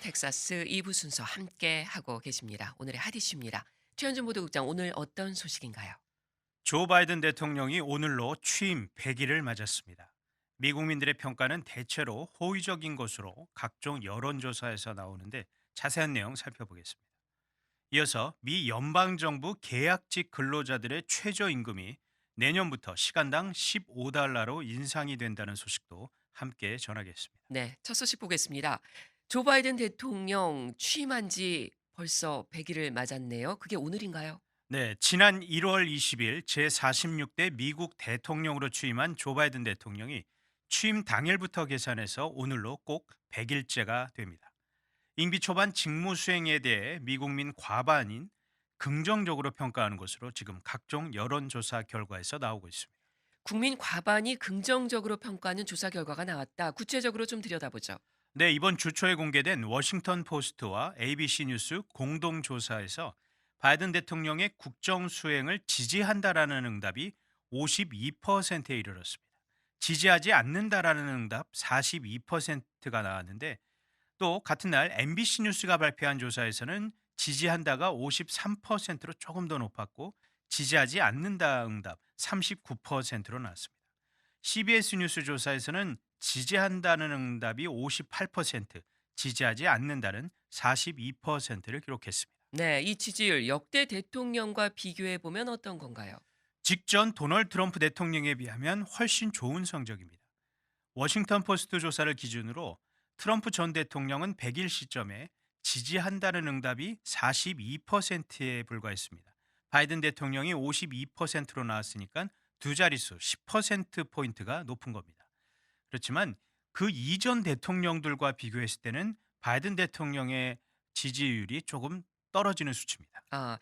텍사스 2부 순서 함께 하고 계십니다. 오늘의 핫이슈입니다. 최현준 보도국장 오늘 어떤 소식인가요? 조 바이든 대통령이 오늘로 취임 100일을 맞았습니다. 미국민들의 평가는 대체로 호의적인 것으로 각종 여론조사에서 나오는데 자세한 내용 살펴보겠습니다. 이어서 미 연방정부 계약직 근로자들의 최저임금이 내년부터 시간당 15달러로 인상이 된다는 소식도 함께 전하겠습니다. 네, 첫 소식 보겠습니다. 조 바이든 대통령 취임한 지 벌써 100일을 맞았네요. 그게 오늘인가요? 네, 지난 1월 20일 제46대 미국 대통령으로 취임한 조 바이든 대통령이 취임 당일부터 계산해서 오늘로 꼭 100일째가 됩니다. 임기 초반 직무 수행에 대해 미국민 과반인 긍정적으로 평가하는 것으로 지금 각종 여론조사 결과에서 나오고 있습니다. 국민 과반이 긍정적으로 평가하는 조사 결과가 나왔다. 구체적으로 좀 들여다보죠. 네, 이번 주 초에 공개된 워싱턴 포스트와 ABC 뉴스 공동 조사에서 바이든 대통령의 국정 수행을 지지한다라는 응답이 52%에 이르렀습니다. 지지하지 않는다라는 응답 42%가 나왔는데 또 같은 날 MBC 뉴스가 발표한 조사에서는 지지한다가 53%로 조금 더 높았고 지지하지 않는다 응답 39%로 나왔습니다. CBS 뉴스 조사에서는 지지한다는 응답이 58%, 지지하지 않는다는 42%를 기록했습니다. 네, 이 지지율 역대 대통령과 비교해 보면 어떤 건가요? 직전 도널드 트럼프 대통령에 비하면 훨씬 좋은 성적입니다. 워싱턴 포스트 조사를 기준으로 트럼프 전 대통령은 100일 시점에 지지한다는 응답이 42%에 불과했습니다. 바이든 대통령이 52%로 나왔으니까 두 자릿수 10%포인트가 높은 겁니다. 그렇지만 그 이전 대통령들과 비교했을 때는 바이든 대통령의 지지율이 조금 떨어지는 수치입니다. 아,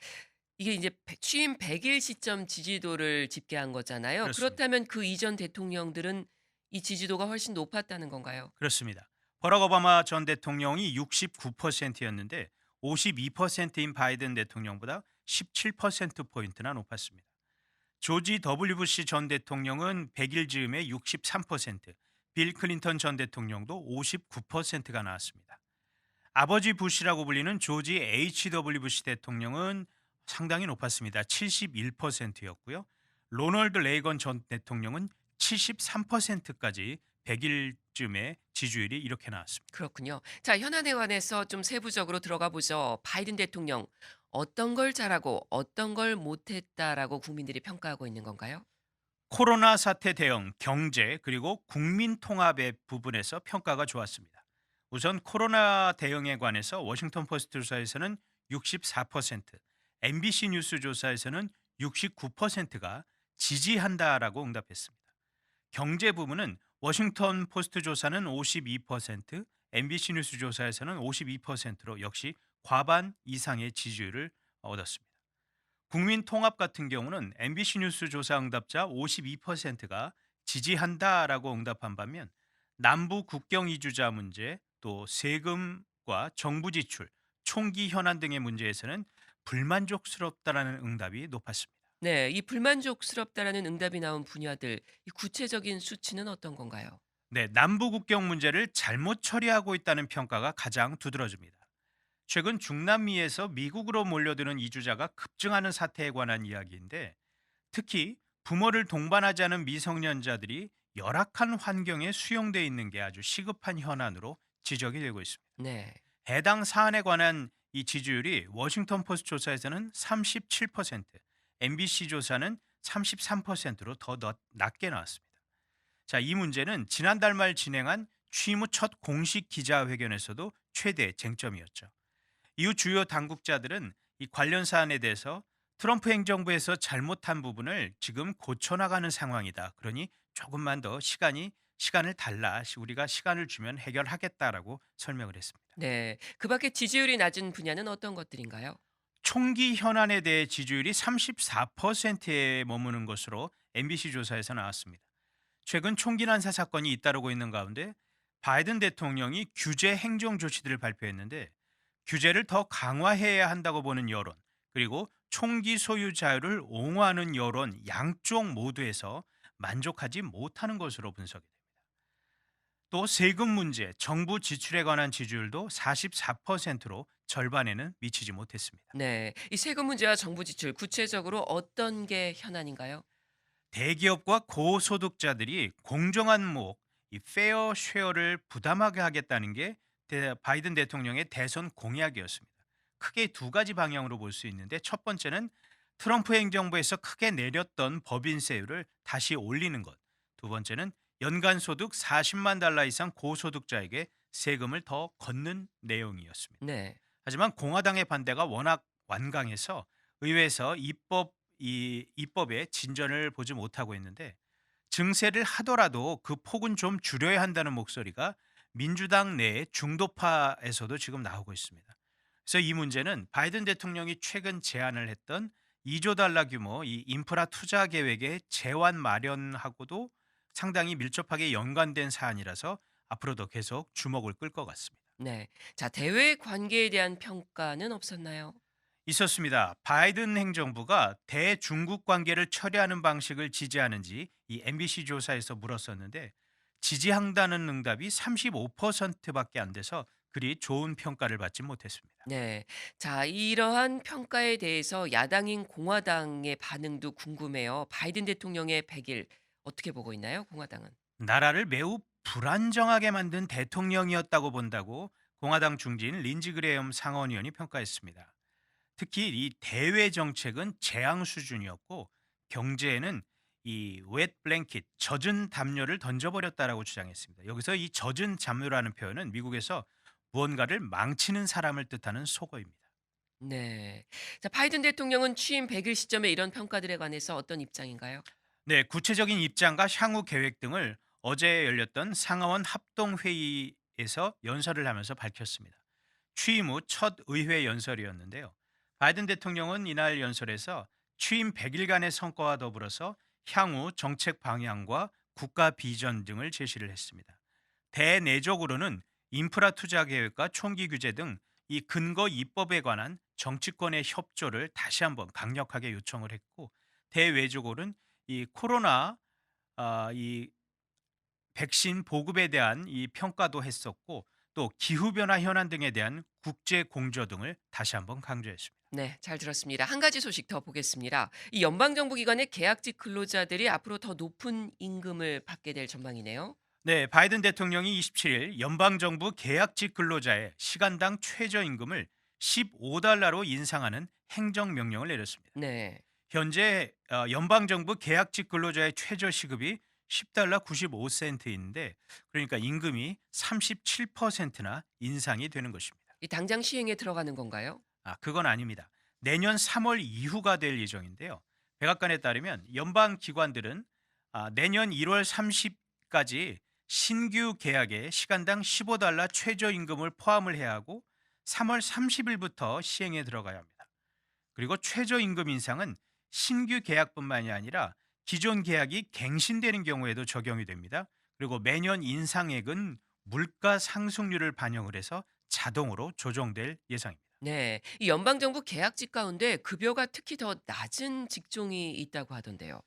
이게 이제 배- 취임 100일 시점 지지도를 집계한 거잖아요. 그렇습니다. 그렇다면 그 이전 대통령들은 이 지지도가 훨씬 높았다는 건가요? 그렇습니다. 버락 오바마 전 대통령이 69%였는데 52%인 바이든 대통령보다 17%포인트나 높았습니다. 조지 W 부시 전 대통령은 100일 즈음에 63%, 빌 클린턴 전 대통령도 59%가 나왔습니다. 아버지 부시라고 불리는 조지 H.W. 부시 대통령은 상당히 높았습니다. 71%였고요. 로널드 레이건 전 대통령은 73%까지 100일쯤에 지지율이 이렇게 나왔습니다. 그렇군요. 자, 현안에 관해서 좀 세부적으로 들어가 보죠. 바이든 대통령 어떤 걸 잘하고 어떤 걸 못했다라고 국민들이 평가하고 있는 건가요? 코로나 사태 대응, 경제 그리고 국민 통합의 부분에서 평가가 좋았습니다. 우선 코로나 대응에 관해서 워싱턴 포스트 조사에서는 64%, MBC 뉴스 조사에서는 69%가 지지한다라고 응답했습니다. 경제 부분은 워싱턴 포스트 조사는 52%, MBC 뉴스 조사에서는 52%로 역시 과반 이상의 지지율을 얻었습니다. 국민 통합 같은 경우는 MBC 뉴스 조사 응답자 52%가 지지한다라고 응답한 반면 남부 국경 이주자 문제, 또 세금과 정부 지출, 총기 현안 등의 문제에서는 불만족스럽다라는 응답이 높았습니다. 네, 이 불만족스럽다라는 응답이 나온 분야들, 이 구체적인 수치는 어떤 건가요? 네, 남부 국경 문제를 잘못 처리하고 있다는 평가가 가장 두드러집니다. 최근 중남미에서 미국으로 몰려드는 이주자가 급증하는 사태에 관한 이야기인데 특히 부모를 동반하지 않은 미성년자들이 열악한 환경에 수용돼 있는 게 아주 시급한 현안으로 지적이 되고 있습니다. 네. 해당 사안에 관한 이 지지율이 워싱턴 포스트 조사에서는 37%, MBC 조사는 33%로 더 낮- 낮게 나왔습니다. 자, 이 문제는 지난달 말 진행한 취임 후 첫 공식 기자회견에서도 최대 쟁점이었죠. 이후 주요 당국자들은 이 관련 사안에 대해서 트럼프 행정부에서 잘못한 부분을 지금 고쳐나가는 상황이다. 그러니 조금만 더 시간이 시간을 달라 우리가 시간을 주면 해결하겠다라고 설명을 했습니다. 네. 그 밖에 지지율이 낮은 분야는 어떤 것들인가요? 총기 현안에 대해 지지율이 34%에 머무는 것으로 MBC 조사에서 나왔습니다. 최근 총기 난사 사건이 잇따르고 있는 가운데 바이든 대통령이 규제 행정 조치들을 발표했는데 규제를 더 강화해야 한다고 보는 여론 그리고 총기 소유 자유를 옹호하는 여론 양쪽 모두에서 만족하지 못하는 것으로 분석이 됩니다. 또 세금 문제, 정부 지출에 관한 지지율도 44%로 절반에는 미치지 못했습니다. 네. 이 세금 문제와 정부 지출 구체적으로 어떤 게 현안인가요? 대기업과 고소득자들이 공정한 목, 이 페어 쉐어를 부담하게 하겠다는 게 대- 바이든 대통령의 대선 공약이었습니다. 크게 두 가지 방향으로 볼 수 있는데 첫 번째는 트럼프 행정부에서 크게 내렸던 법인세율을 다시 올리는 것. 두 번째는 연간 소득 40만 달러 이상 고소득자에게 세금을 더 걷는 내용이었습니다. 네. 하지만 공화당의 반대가 워낙 완강해서 의회에서 입법 이 입법에 진전을 보지 못하고 있는데 증세를 하더라도 그 폭은 좀 줄여야 한다는 목소리가 민주당 내 중도파에서도 지금 나오고 있습니다. 그래서 이 문제는 바이든 대통령이 최근 제안을 했던 2조 달러 규모 이 인프라 투자 계획의 재완 마련하고도 상당히 밀접하게 연관된 사안이라서 앞으로도 계속 주목을 끌 것 같습니다. 네. 자, 대외 관계에 대한 평가는 없었나요? 있었습니다. 바이든 행정부가 대중국 관계를 처리하는 방식을 지지하는지 이 MBC 조사에서 물었었는데 지지한다는 응답이 35%밖에 안 돼서 그리 좋은 평가를 받지 못했습니다. 네. 자, 이러한 평가에 대해서 야당인 공화당의 반응도 궁금해요. 바이든 대통령의 100일 어떻게 보고 있나요? 공화당은? 나라를 매우 불안정하게 만든 대통령이었다고 본다고 공화당 중진 린지 그레엄 상원의원이 평가했습니다. 특히 이 대외 정책은 재앙 수준이었고 경제에는 이웻 블랭킷 젖은 담요를 던져버렸다라고 주장했습니다. 여기서 이 젖은 담요라는 표현은 미국에서 무언가를 망치는 사람을 뜻하는 속어입니다. 네. 자, 바이든 대통령은 취임 100일 시점에 이런 평가들에 관해서 어떤 입장인가요? 네, 구체적인 입장과 향후 계획 등을 어제 열렸던 상하원 합동 회의에서 연설을 하면서 밝혔습니다. 취임 후 첫 의회 연설이었는데요. 바이든 대통령은 이날 연설에서 취임 100일간의 성과와 더불어서 향후 정책 방향과 국가 비전 등을 제시를 했습니다. 대내적으로는 인프라 투자 계획과 총기 규제 등 이 근거 입법에 관한 정치권의 협조를 다시 한번 강력하게 요청을 했고 대외적으로는 이 코로나 아, 이 백신 보급에 대한 이 평가도 했었고 또 기후 변화 현안 등에 대한 국제 공조 등을 다시 한번 강조했습니다. 네, 잘 들었습니다. 한 가지 소식 더 보겠습니다. 이 연방정부 기관의 계약직 근로자들이 앞으로 더 높은 임금을 받게 될 전망이네요. 네, 바이든 대통령이 27일 연방 정부 계약직 근로자의 시간당 최저 임금을 15달러로 인상하는 행정 명령을 내렸습니다. 네. 현재 어, 연방 정부 계약직 근로자의 최저 시급이 10달러 95센트인데 그러니까 임금이 37%나 인상이 되는 것입니다. 이 당장 시행에 들어가는 건가요? 아, 그건 아닙니다. 내년 3월 이후가 될 예정인데요. 백악관에 따르면 연방 기관들은 아, 내년 1월 30까지 신규 계약에 시간당 15달러 최저 임금을 포함을 해야 하고 3월 30일부터 시행에 들어가야 합니다. 그리고 최저 임금 인상은 신규 계약뿐만이 아니라 기존 계약이 갱신되는 경우에도 적용이 됩니다. 그리고 매년 인상액은 물가 상승률을 반영을 해서 자동으로 조정될 예상입니다. 네. 이 연방 정부 계약직 가운데 급여가 특히 더 낮은 직종이 있다고 하던데요.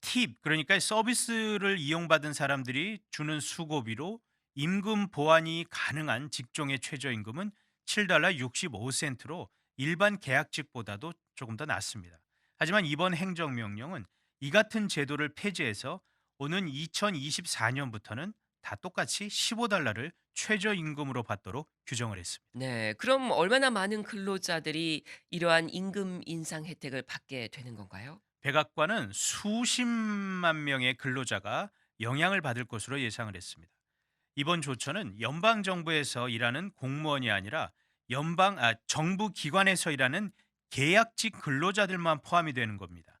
팁 그러니까 서비스를 이용받은 사람들이 주는 수고비로 임금 보완이 가능한 직종의 최저임금은 7달러 65센트로 일반 계약직보다도 조금 더 낮습니다. 하지만 이번 행정명령은 이 같은 제도를 폐지해서 오는 2024년부터는 다 똑같이 15달러를 최저임금으로 받도록 규정을 했습니다. 네. 그럼 얼마나 많은 근로자들이 이러한 임금 인상 혜택을 받게 되는 건가요? 백악관은 수십만 명의 근로자가 영향을 받을 것으로 예상을 했습니다. 이번 조처는 연방 정부에서 일하는 공무원이 아니라 연방 아, 정부 기관에서 일하는 계약직 근로자들만 포함이 되는 겁니다.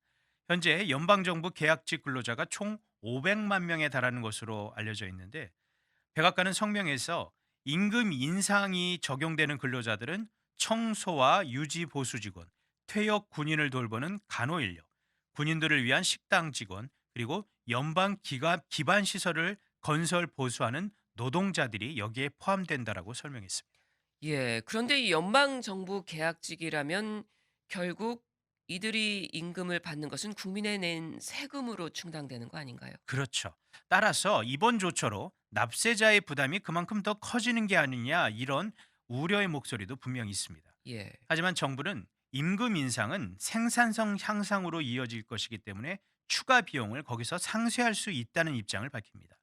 현재 연방 정부 계약직 근로자가 총 500만 명에 달하는 것으로 알려져 있는데 백악관은 성명에서 임금 인상이 적용되는 근로자들은 청소와 유지 보수 직원, 퇴역 군인을 돌보는 간호 인력, 군인들을 위한 식당 직원, 그리고 연방 기관 기반 시설을 건설 보수하는 노동자들이 여기에 포함된다라고 설명했습니다. 예. 그런데 이 연방 정부 계약직이라면 결국 이들이 임금을 받는 것은 국민의 낸 세금으로 충당되는 거 아닌가요? 그렇죠. 따라서 이번 조처로 납세자의 부담이 그만큼 더 커지는 게 아니냐 이런 우려의 목소리도 분명히 있습니다. 예. 하지만 정부는 임금 인상은 생산성 향상으로 이어질 것이기 때문에 추가 비용을 거기서 상쇄할 수 있다는 입장을 밝힙니다.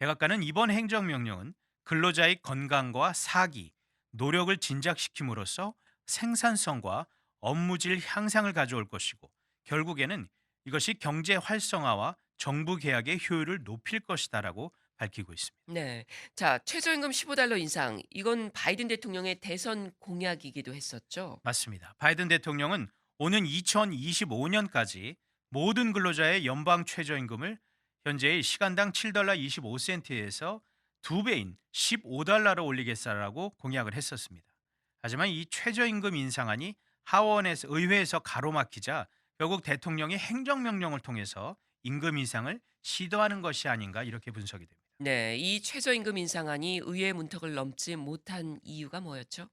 백악관은 이번 행정명령은 근로자의 건강과 사기, 노력을 진작시킴으로써 생산성과 업무질 향상을 가져올 것이고 결국에는 이것이 경제 활성화와 정부 개혁의 효율을 높일 것이다라고 밝히고 있습니다. 네. 자, 최저임금 15달러 인상. 이건 바이든 대통령의 대선 공약이기도 했었죠. 맞습니다. 바이든 대통령은 오는 2025년까지 모든 근로자의 연방 최저임금을 현재의 시간당 7달러 25센트에서 두 배인 15달러로 올리겠다라고 공약을 했었습니다. 하지만 이 최저임금 인상안이 하원에서 의회에서 가로막히자 결국 대통령이 행정명령을 통해서 임금 인상을 시도하는 것이 아닌가 이렇게 분석이 됩니다. 네. 이 최저임금 인상안이 의회 문턱을 넘지 못한 이유가 뭐였죠?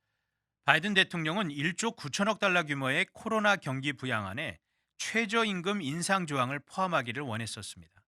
바이든 대통령은 1조 9천억 달러 규모의 코로나 경기 부양안에 최저임금 인상 조항을 포함하기를 원했었습니다.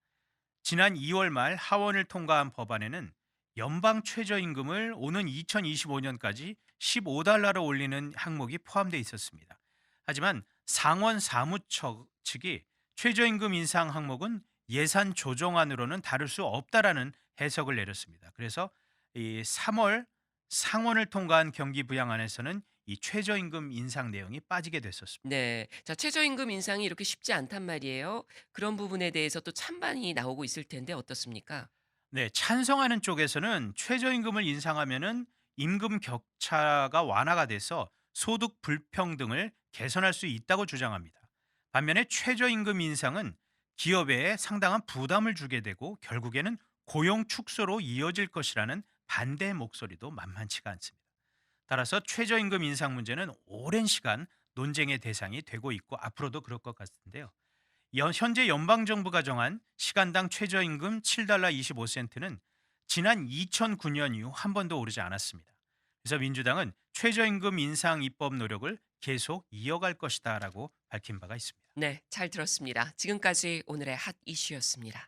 지난 2월 말 하원을 통과한 법안에는 연방 최저임금을 오는 2025년까지 15달러로 올리는 항목이 포함되어 있었습니다. 하지만 상원 사무처 측이 최저임금 인상 항목은 예산 조정안으로는 다룰 수 없다라는 해석을 내렸습니다. 그래서 이 3월 상원을 통과한 경기 부양안에서는 이 최저임금 인상 내용이 빠지게 됐었습니다. 네. 자, 최저임금 인상이 이렇게 쉽지 않단 말이에요. 그런 부분에 대해서 또 찬반이 나오고 있을 텐데 어떻습니까? 네, 찬성하는 쪽에서는 최저임금을 인상하면은 임금 격차가 완화가 돼서 소득 불평등을 개선할 수 있다고 주장합니다. 반면에 최저임금 인상은 기업에 상당한 부담을 주게 되고 결국에는 고용 축소로 이어질 것이라는 반대 목소리도 만만치가 않습니다. 따라서 최저임금 인상 문제는 오랜 시간 논쟁의 대상이 되고 있고 앞으로도 그럴 것 같은데요. 연- 현재 연방 정부가 정한 시간당 최저임금 7달러 25센트는 지난 2009년 이후 한 번도 오르지 않았습니다. 그래서 민주당은 최저임금 인상 입법 노력을 계속 이어갈 것이다라고 밝힌 바가 있습니다. 네, 잘 들었습니다. 지금까지 오늘의 핫 이슈였습니다.